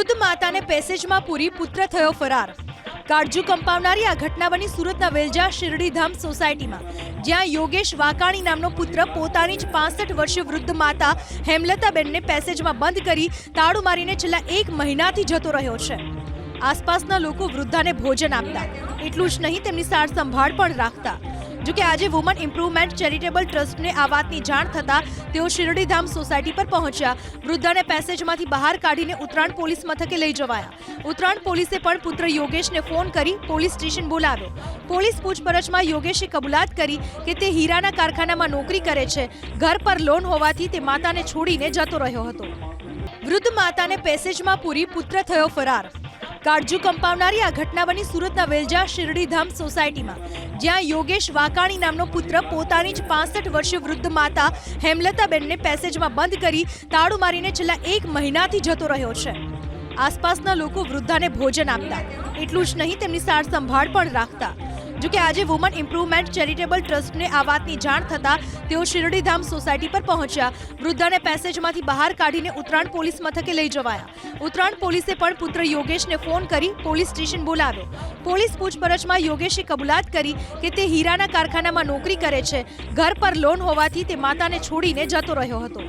વૃદ્ધ માતાને પેસેજમાં પૂરી પુત્ર થયો ફરાર. કાળજુ કંપાવનારી આ ઘટના બની સુરતના વેલજા શિરડીધામ સોસાયટીમાં, જ્યાં યોગેશ વાકાણી નામનો પુત્ર પોતાની જ પાસઠ વર્ષીય વૃદ્ધ માતા હેમલતાબેનને પેસેજમાં બંધ કરી તાળું મારીને છેલ્લા એક મહિનાથી જતો રહ્યો છે. આસપાસના લોકો વૃદ્ધાને ભોજન આપતા, એટલું જ નહીં, તેમની સાર સંભાળ પણ રાખતા. જોકે આજે વુમન ઇમ્પ્રુવમેન્ટ ચેરિટેબલ ટ્રસ્ટને આ વાતની જાણ થતાં તેઓ શિરડીધામ સોસાયટી પર પહોંચ્યા. વૃદ્ધાને પેસેજમાંથી બહાર કાઢીને ઉત્તરાયણ પોલીસ મથકે લઈ જવાયા. ઉત્તરાયણ પોલીસે પણ પુત્ર યોગેશને ફોન કરી પોલીસ સ્ટેશન બોલાવ્યો. પોલીસ પૂછપરછમાં યોગેશે કબૂલાત કરી કે તે હીરાના કારખાનામાં નોકરી કરે છે. ઘર પર લોન હોવાથી તે માતાને છોડીને જતો રહ્યો હતો. વૃદ્ધ માતાને પેસેજમાં પૂરી પુત્ર થયો ફરાર. કાળજુ કંપાવનારી આ ઘટના બની સુરતના વેલજા શિરડીધામ સોસાયટીમાં, જ્યાં યોગેશ વાકાણી નામનો પુત્ર પોતાની જ પાસઠ વર્ષીય વૃદ્ધ માતા હેમલતાબેનને પેસેજમાં બંધ કરી તાળું મારીને છેલ્લા એક મહિનાથી જતો રહ્યો છે. આસપાસના લોકો વૃદ્ધાને ભોજન આપતા, એટલું જ નહીં, તેમની સાર સંભાળ પણ રાખતા. જોકે આજે વુમન ઇમ્પ્રુવમેન્ટ ચેરિટેબલ ટ્રસ્ટને આ વાતની જાણ થતાં તેઓ શિરડીધામ સોસાયટી પર પહોંચ્યા. વૃદ્ધાને પેસેજમાંથી બહાર કાઢીને ઉત્તરાયણ પોલીસ મથકે લઈ જવાયા. ઉત્તરાયણ પોલીસે પણ પુત્ર યોગેશને ફોન કરી પોલીસ સ્ટેશન બોલાવ્યો. પોલીસ પૂછપરછમાં યોગેશે કબૂલાત કરી કે તે હીરાના કારખાનામાં નોકરી કરે છે. ઘર પર લોન હોવાથી તે માતાને છોડીને જતો રહ્યો હતો.